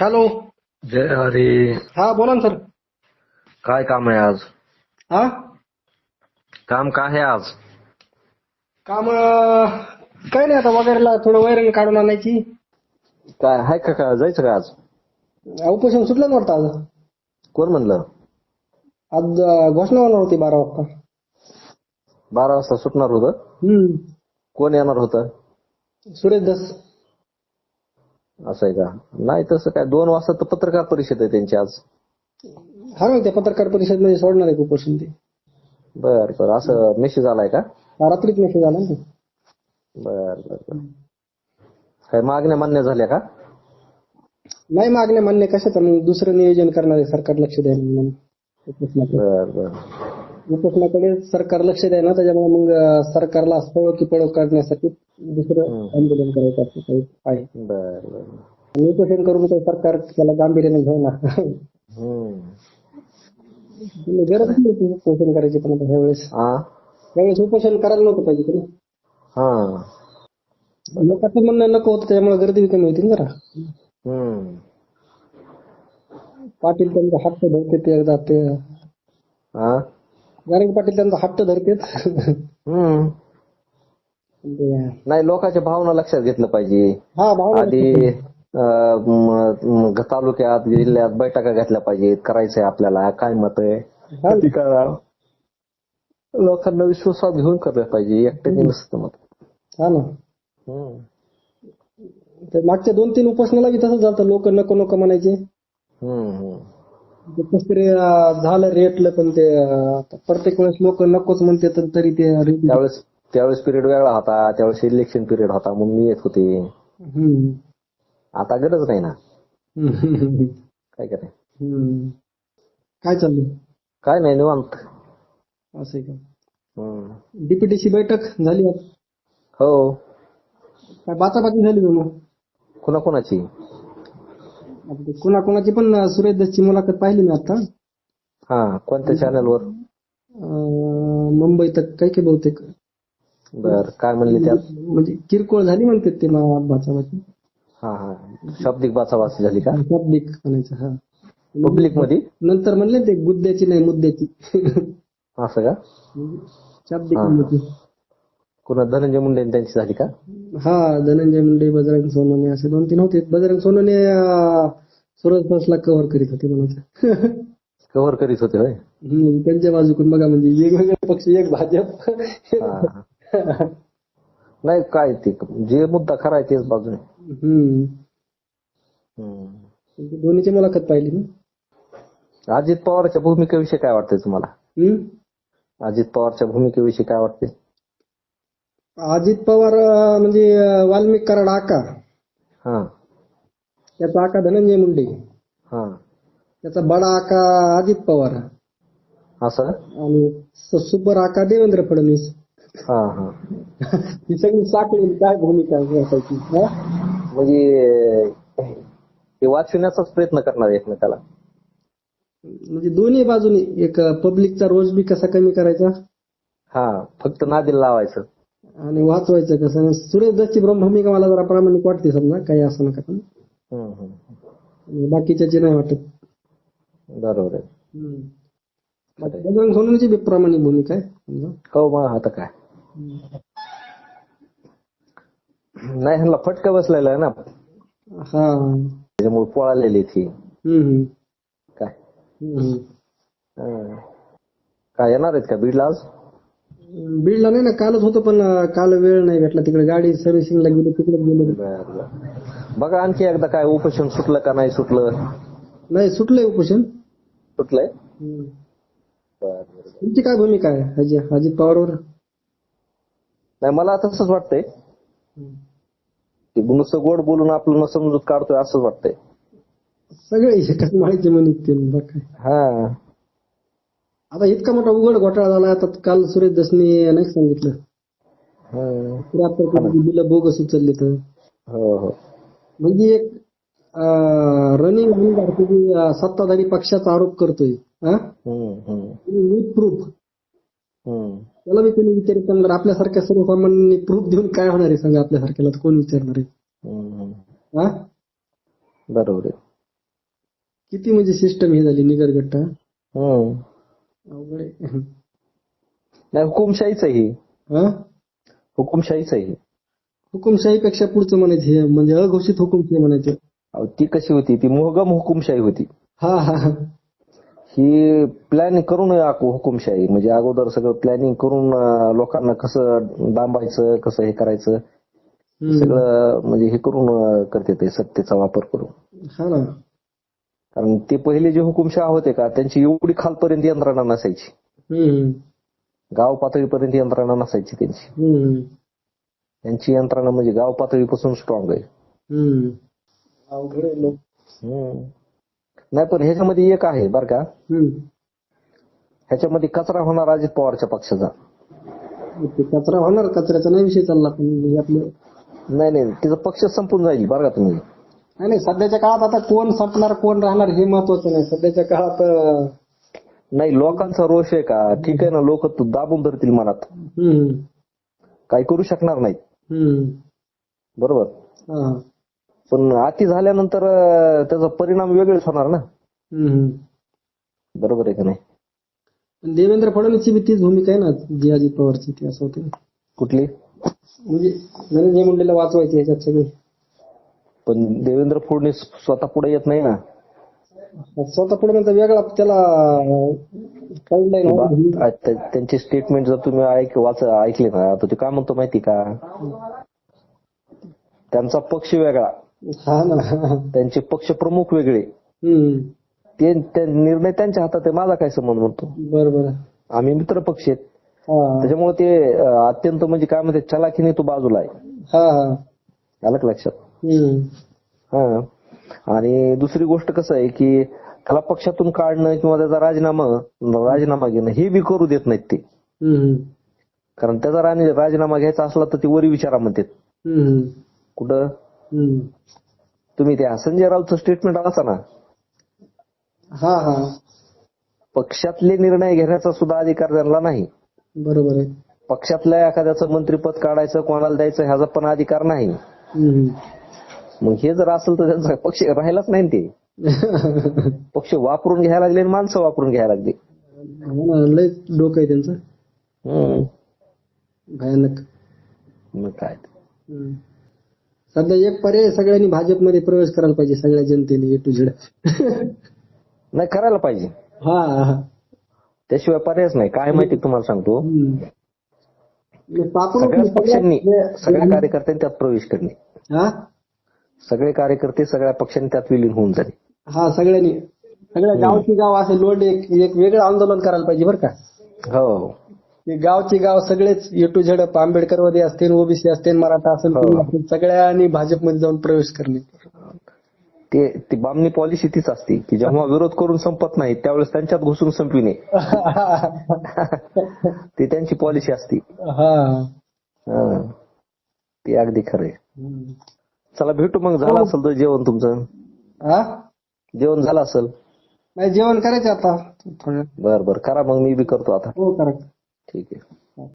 Hello. जय हरी. हा बोला ना सर. काय काम आहे आज? हा काम काय आहे आज? काम अं, काही नाही आता वगैरेला थोडं वैरण काढून आणायची. काय आहे का का? जायचं का आज? उपोषण सुटलं ना वाटतं आज. कोण म्हणलं? आज अं, घोषणा होणार होती बारा वाजता. बारा वाजता सुटणार होतं? हम्म. कोण येणार होतं? सुरेश दस. असं आहे का? नाही तसं काय दोन वाजता तर पत्रकार परिषद आहे त्यांची आज. हा ना त्या पत्रकार परिषदमध्ये सोडणार आहे उपोषण ते. बर बर असं मेसेज आलाय का? रात्रीच मेसेज आला ना. बर बर बर. काय मागण्या मान्य झाल्या का? नाही मागण्या मान्य कशाचं मग दुसरं नियोजन करणार आहे सरकार लक्ष द्यायला बर बर. उपोषणाकडे सरकार लक्ष द्याय ना त्याच्यामुळे मग सरकारला पळो की पळो करण्यासाठी दुसरं. आंदोलन करायचं असं काही आहे. आणि उपोषण करून काही सरकार त्याला गांभीर्याने घेणार गरज नाही उपोषण करायची पण आता ह्यावेळेस. हा त्यावेळेस उपोषण करायला नव्हतं पाहिजे का नाही? हा. लोकांचं म्हणणं नको होतं त्यामुळे गर्दी कमी होती ना जरा. पाटील त्यांचा हट्ट धरते ते एकदा ते. हा गाडगे पाटील त्यांचा हट्ट धरतेत हम्म. नाही लोकांच्या भावना लक्षात घेतलं पाहिजे. हा भावना आधी तालुक्यात जिल्ह्यात बैठका घेतल्या पाहिजेत. करायचंय आपल्याला. काय मत आहे? लोकांना विश्वासात घेऊन करायला पाहिजे. एकट्याने नसतं मत. हा ना. मागच्या दोन तीन उपोषणाला बी तसंच झालं लोक नको नको म्हणायचे. कसं तरी झालं रेटलं पण ते प्रत्येक वेळेस लोक नकोच म्हणते तर तरी ते rate- त्यावेळेस त्यावेळेस पिरियड वेगळा होता त्यावेळेस इलेक्शन पिरियड होता म्हणून मी येत होते हम्म. आता गरज नाही ना हम्म. काय कराय हम्म. काय चाललंय काय नाही निवांत असं आहे का हम्म. डीपीटीची बैठक झाली आज. हो काय बाचाबाची झाली का मग कुणाकुणाची कोणाकोणाची पण सुरेश दसची मुलाखत पाहिली मी आता. हा कोणत्या चॅनलवर अं, मुंबईत काही काही बहुतेक. बर काय म्हणले त्यात म्हणजे किरकोळ झाली म्हणते ते बाचाबाची. हा हा. शाब्दिक बाचाबाची झाली का? शाब्दिक म्हणायचं हा. पब्लिकमध्ये? नंतर म्हणले ते गुद्द्याची नाही मुद्द्याची. असं का? शाब्दिक. कुणा धनंजय मुंडे त्यांची झाली का? हा धनंजय मुंडे बजरंग सोनवणे असे दोन तीन होते. बजरंग सोनवणे सुरज बसला कव्हर करीत होते म्हणायचं कव्हर करीत होते होय? त्यांच्या बाजूकडून बघा म्हणजे वेगवेगळे पक्ष एक भाजप. नाही काय ते जे मुद्दा खरा आहे तेच बाजूने. दोन्हीची मुलाखत पाहिली मी अजित पवारच्या भूमिकेविषयी काय वाटतंय तुम्हाला? हम्म? अजित पवारच्या भूमिकेविषयी काय वाटते अजित पवार अं, म्हणजे अं, वाल्मिक कराड आका. हा. त्याचा आका धनंजय मुंडे. हा. त्याचा बडा आका अजित पवार. असं? आणि स- सुपर आका देवेंद्र फडणवीस. हा हा. ही सगळी साखळी काय भूमिका हा? म्हणजे ते वाचविण्याचाच प्रयत्न करणार एकमेकाला म्हणजे दोन्ही बाजूनी एक पब्लिकचा रोज बी कसा कमी करायचा? हा फक्त नादीला लावायचं. आणि वाचवायचं कसं आणि सुरेश दसची भूमिका मला जरा प्रामाणिक वाटते समजा काही असं नका पण बाकीच्याची नाही वाटत. बरोबर आहे. बजरंग सोनवणेची बी प्रामाणिक भूमिका आहे समजा. हो मग आता काय? नाही ह्यांना फटका बसलेला आहे ना. हा. त्याच्यामुळे पळालेली ती. काय? हम्म. काय येणार आहेत का? बीडला आज? बीडला नाही ना कालच होतं पण काल वेळ नाही भेटला तिकडे. गाडी सर्व्हिसिंगला गेली तिकडे गेलो. बघा आणखी एकदा काय उपोषण सुटलं का नाही सुटलं? नाही सुटलंय उपोषण. सुटलंय? तुमची काय भूमिका आहे अजय अजित पवारवर? नाही मला तसंच वाटतंय. की नुसतं गोड बोलून आपलं न समजूत काढतोय असंच वाटतंय. सगळे माहिती काय. हा. आता इतका मोठा उघड घोटाळा झाला आता काल सुरेश दसने नाही सांगितलं. त्र्याहत्तर कोटी बिलं बोगस उचलले तर. हो हो. म्हणजे एक रनिंग आमदार सत्ताधारी पक्षाचा आरोप करतोय हा? प्रूफ. त्याला मी कोणी विचारित करणार? आपल्यासारख्या सर्वसामान्यांनी प्रूफ देऊन काय होणार आहे सांगा आपल्यासारख्याला? कोण विचारणार आहे. हा? बरोबर आहे. किती म्हणजे सिस्टम हे झाली निगरगट्टा? अवघड नाही हुकुमशाहीच आहे ही. हुकुमशाहीच आहे ही. हुकुमशाहीपेक्षा पुढचं म्हणायचं हे म्हणजे अघोषित हुकुमशाही म्हणायचं. अहो, ती कशी होती? ती मोहगम हुकुमशाही होती. हा हा हा. ही प्लॅनिंग करून आखू हुकुमशाही. म्हणजे अगोदर सगळं प्लॅनिंग करून अं, लोकांना कसं डांबायचं कसं हे करायचं हम्म. सगळं म्हणजे हे करून अं, करते ते सत्तेचा वापर करून. हा ना. कारण ते पहिले जे हुकुमशाह होते का त्यांची एवढी खालपर्यंत यंत्रणा नसायची. गाव पातळीपर्यंत यंत्रणा नसायची त्यांची. त्यांची यंत्रणा म्हणजे गाव पातळीपासून स्ट्रॉंग आहे. नाही पण ह्याच्यामध्ये एक आहे बर का. ह्याच्यामध्ये कचरा होणार अजित पवारच्या पक्षाचा. कचरा होणार कचऱ्याचा नाही विषय चालला नाही नाही तिचा पक्ष संपून जाईल बरं का तुम्ही. नाही नाही सध्याच्या काळात आता कोण संपणार कोण राहणार हे महत्वाचं नाही. सध्याच्या काळात अं, नाही लोकांचा रोष आहे का? ठीक आहे ना लोक दाबून धरतील मनात. हम्म. काही करू शकणार हम्म. बरोबर? हा. पण अति झाल्यानंतर अं, त्याचा परिणाम वेगळेच होणार ना? हम्म. बरोबर आहे का नाही? पण देवेंद्र फडणवीसची बी तीच भूमिका आहे ना जी अजित पवारची ती असं होते कुठली? म्हणजे धनंजय मुंडेला वाचवायचे ह्याच्यात सगळे. पण देवेंद्र फडणवीस स्वतः पुढे येत नाही ना. स्वतः पुढे म्हणता वेगळा त्याला बा- त्या- त्यांचे स्टेटमेंट जर तुम्ही ऐक वाच ऐकले ना तर ते काय म्हणतो माहिती का? त्यांचा पक्ष वेगळा. हा ना. त्यांचे पक्ष प्रमुख वेगळे. हम्म. ते ते निर्णय त्यांच्या हातात आहे माझा काय संबंध म्हणतो? बरं बरं आम्ही मित्र पक्ष आहेत. हा. त्याच्यामुळे ते अं, अत्यंत म्हणजे काय म्हणते चलाखीने तो बाजूला आहे. हा हा. आलं का लक्षात? हा. आणि दुसरी गोष्ट कसं आहे की त्याला पक्षातून काढणं किंवा त्याचा राजीनामा राजीनामा घेणं हे बी करू देत नाहीत ते. कारण त्याचा राजीनामा घ्यायचा असला तर ते वरी विचारा म्हणतात. कुठं? तुम्ही त्या संजय राऊतचं स्टेटमेंट वाचा ना? हा हा. पक्षातले निर्णय घेण्याचा सुद्धा अधिकार त्यांना नाही. बरोबर आहे. पक्षातल्या एखाद्याचं मंत्रीपद काढायचं कोणाला द्यायचं ह्याचा पण अधिकार नाही. मग हे जर असेल तर त्यांचा पक्ष राहिलाच नाही ते. पक्ष वापरून घ्यायला लागले आणि माणसं वापरून घ्यायला लागली. लय डोकं आहे त्यांचं. भयानक. मग काय. सध्या एक पर्याय सगळ्यांनी भाजपमध्ये प्रवेश करायला पाहिजे सगळ्या जनतेने ए टू झेड नाही करायला पाहिजे. हा त्याशिवाय पर्यायच नाही. काय माहिती तुम्हाला सांगतो? सगळ्याच पक्षांनी सगळ्या- सगळ्या कार्यकर्त्यांनी त्यात प्रवेश करणे. हा? सगळे कार्यकर्ते सगळ्या पक्षांनी त्यात विलीन होऊन झाले हा सगळ्यांनी. सगळ्या गावची गाव असे लोड एक एक वेगळं आंदोलन करायला पाहिजे बरं का? हो हे. गावची गाव सगळेच ए टू झेड आंबेडकरवादी असतील ओबीसी असतील मराठा असेल हो. असेल, सगळ्यांनी भाजपमध्ये जाऊन प्रवेश करणे. ते ती बामणी पॉलिसी तीच असते की जेव्हा विरोध करून संपत नाही त्यावेळेस त्यांच्यात घुसून संपविणे ती त्यांची पॉलिसी असते. ते अगदी हम्म. चला भेटू मग. झालं असेल तर जेवण तुमचं. हा? जेवण झालं असेल. नाही जेवण करायचं आता. थोडं. बर बर. करा मग मी बी करतो आता. हो करा. ठीक आहे.